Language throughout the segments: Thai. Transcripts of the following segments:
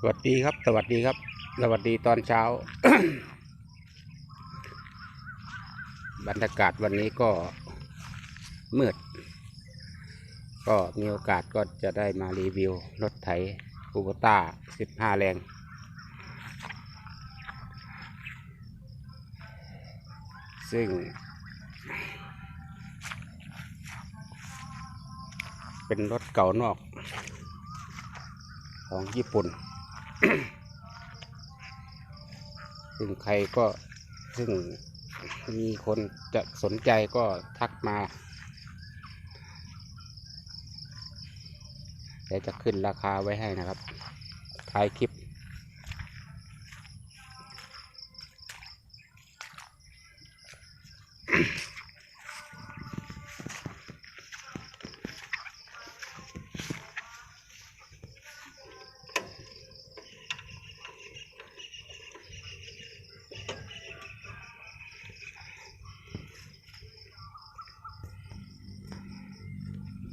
สวัสดีครับ สวัสดีครับ สวัสดีตอนเช้า บรรยากาศวันนี้ก็มืด ก็มีโอกาสก็จะได้มารีวิว รถไถคูโบต้า 15 แรง ซึ่ง เป็นรถเก่านอกของญี่ปุ่น ซึ่งใครก็ซึ่งมีคนจะสนใจก็ทักมาเดี๋ยวจะขึ้นราคาไว้ให้นะครับท้ายคลิป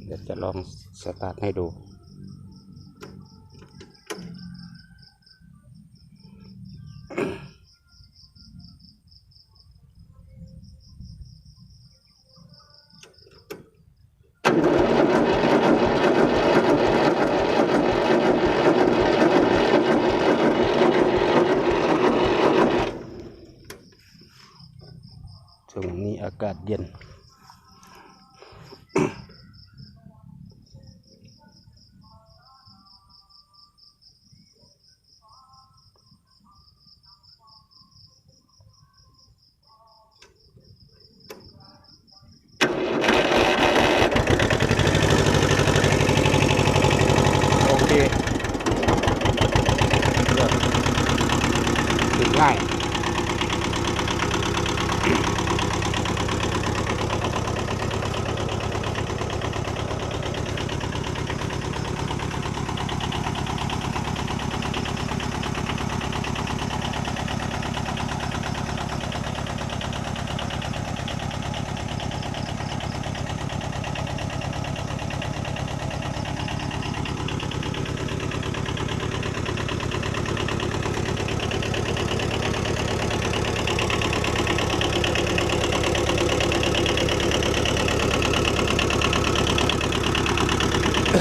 เดี๋ยวจะลองสตาร์ทให้ดู ช่วงนี้อากาศเย็น ถึ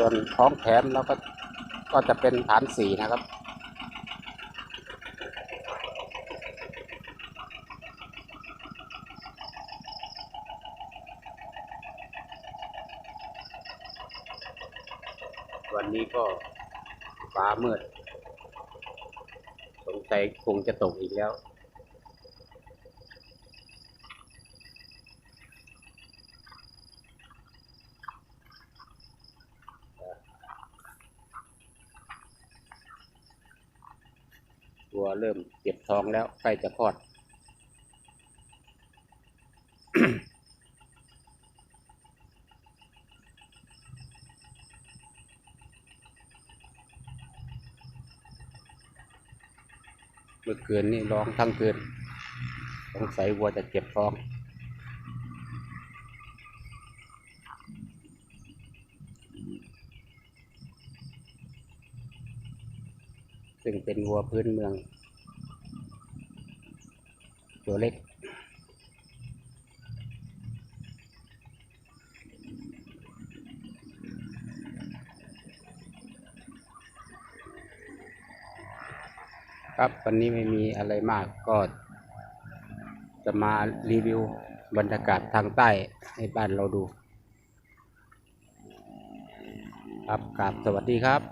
ส่วนของแถมเราก็ก็จะเป็นฐานสี่นะครับ วันนี้ก็ฟ้ามืด สงสัยคงจะตกอีกแล้ว ตัวเริ่มเจ็บท้องแล้วใกล้จะคลอด เมื่อคืนนี่ร้องทั้งคืนสงสัยวัวจะเจ็บท้อง ซึ่งเป็นวัวพื้นเมือง ตัวเล็ก ครับวันนี้ไม่มีอะไรมากก็จะมารีวิวบรรยากาศทางใต้ให้บ้านเราดู ครับกราบสวัสดีครับ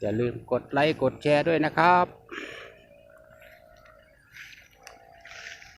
อย่าลืมกดไลค์กดแชร์ด้วยนะครับ